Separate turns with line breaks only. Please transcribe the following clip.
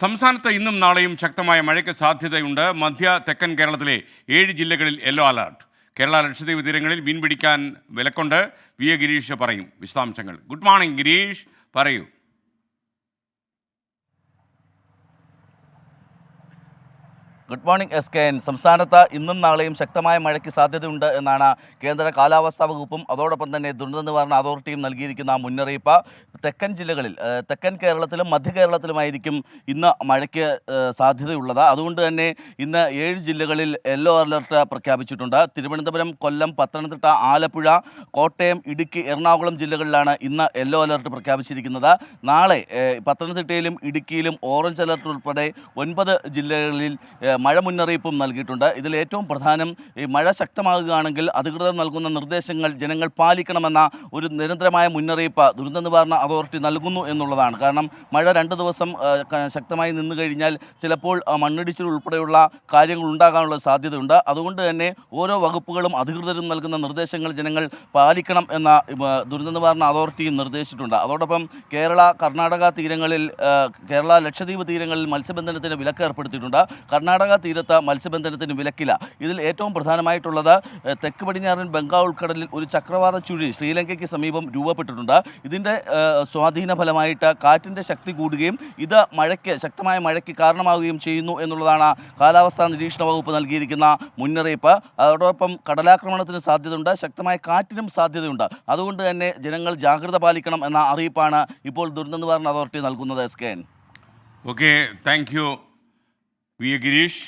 സംസ്ഥാനത്ത് ഇന്നും നാളെയും ശക്തമായ മഴയ്ക്ക് സാധ്യതയുണ്ട്. മധ്യ തെക്കൻ കേരളത്തിലെ ഏഴ് ജില്ലകളിൽ യെല്ലോ അലർട്ട്. കേരള ലക്ഷദ്വീപ് തീരങ്ങളിൽ മീൻ പിടിക്കാൻ വിലക്കൊണ്ട്. വി എ ഗിരീഷ് പറയും വിശദാംശങ്ങൾ. Good morning Girish. പറയൂ.
Good morning S K N. സംസ്ഥാനത്ത് ഇന്നും നാളെയും ശക്തമായ മഴയ്ക്ക് സാധ്യതയുണ്ട് എന്നാണ് കേന്ദ്ര കാലാവസ്ഥാ വകുപ്പും അതോടൊപ്പം തന്നെ ദുരന്ത നിവാരണ അതോറിറ്റിയും നൽകിയിരിക്കുന്ന മുന്നറിയിപ്പ്. തെക്കൻ ജില്ലകളിൽ തെക്കൻ കേരളത്തിലും മധ്യ കേരളത്തിലുമായിരിക്കും ഇന്ന് മഴയ്ക്ക് സാധ്യതയുള്ളത്. അതുകൊണ്ട് തന്നെ ഇന്ന് ഏഴ് ജില്ലകളിൽ യെല്ലോ അലർട്ട് പ്രഖ്യാപിച്ചിട്ടുണ്ട്. തിരുവനന്തപുരം കൊല്ലം പത്തനംതിട്ട ആലപ്പുഴ കോട്ടയം ഇടുക്കി എറണാകുളം ജില്ലകളിലാണ് ഇന്ന് യെല്ലോ അലർട്ട് പ്രഖ്യാപിച്ചിരിക്കുന്നത്. നാളെ പത്തനംതിട്ടയിലും ഇടുക്കിയിലും ഓറഞ്ച് അലർട്ട് ഉൾപ്പെടെ ഒൻപത് ജില്ലകളിൽ മഴ മുന്നറിയിപ്പും നൽകിയിട്ടുണ്ട്. ഇതിൽ ഏറ്റവും പ്രധാനം ഈ മഴ ശക്തമാകുകയാണെങ്കിൽ അധികൃതർ നൽകുന്ന നിർദ്ദേശങ്ങൾ ജനങ്ങൾ പാലിക്കണമെന്ന ഒരു നിരന്തരമായ മുന്നറിയിപ്പ് ദുരന്ത നിവാരണ അതോറിറ്റി നൽകുന്നു എന്നുള്ളതാണ്. കാരണം മഴ രണ്ട് ദിവസം ശക്തമായി നിന്നു കഴിഞ്ഞാൽ ചിലപ്പോൾ മണ്ണിടിച്ചിൽ ഉൾപ്പെടെയുള്ള കാര്യങ്ങൾ ഉണ്ടാകാനുള്ള സാധ്യതയുണ്ട്. അതുകൊണ്ട് തന്നെ ഓരോ വകുപ്പുകളും അധികൃതരും നൽകുന്ന നിർദ്ദേശങ്ങൾ ജനങ്ങൾ പാലിക്കണം എന്ന ദുരന്ത നിവാരണ അതോറിറ്റിയും നിർദ്ദേശിച്ചിട്ടുണ്ട്. അതോടൊപ്പം കേരള കർണാടക തീരങ്ങളിൽ കേരള ലക്ഷദ്വീപ് തീരങ്ങളിൽ മത്സ്യബന്ധനത്തിന് വിലക്ക് ഏർപ്പെടുത്തിയിട്ടുണ്ട്. കർണാടക തീരത്ത് മത്സ്യബന്ധനത്തിന് വിലക്കില്ല. ഇതിൽ ഏറ്റവും പ്രധാനമായിട്ടുള്ളത് തെക്ക് പടിഞ്ഞാറൻ ബംഗാൾ ഉൾക്കടലിൽ ഒരു ചക്രവാത ചുഴി ശ്രീലങ്കയ്ക്ക് സമീപം രൂപപ്പെട്ടിട്ടുണ്ട്. ഇതിന്റെ സ്വാധീന ഫലമായിട്ട് കാറ്റിന്റെ ശക്തി കൂടുകയും ഇത് മഴയ്ക്ക് ശക്തമായ മഴയ്ക്ക് കാരണമാവുകയും ചെയ്യുന്നു എന്നുള്ളതാണ് കാലാവസ്ഥാ നിരീക്ഷണ വകുപ്പ് നൽകിയിരിക്കുന്ന മുന്നറിയിപ്പ്. അതോടൊപ്പം കടലാക്രമണത്തിന് സാധ്യതയുണ്ട് ശക്തമായ കാറ്റിനും സാധ്യതയുണ്ട്. അതുകൊണ്ട് തന്നെ ജനങ്ങൾ ജാഗ്രത പാലിക്കണം എന്ന അറിയിപ്പാണ് ഇപ്പോൾ ദുരന്ത നിവാരണ അതോറിറ്റി നൽകുന്നത് S K N.
Okay thank you V A Girish